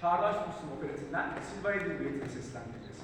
Çağdaş Müslüm Operatinden Silva Edilmiyeti'ni seslendireceğiz.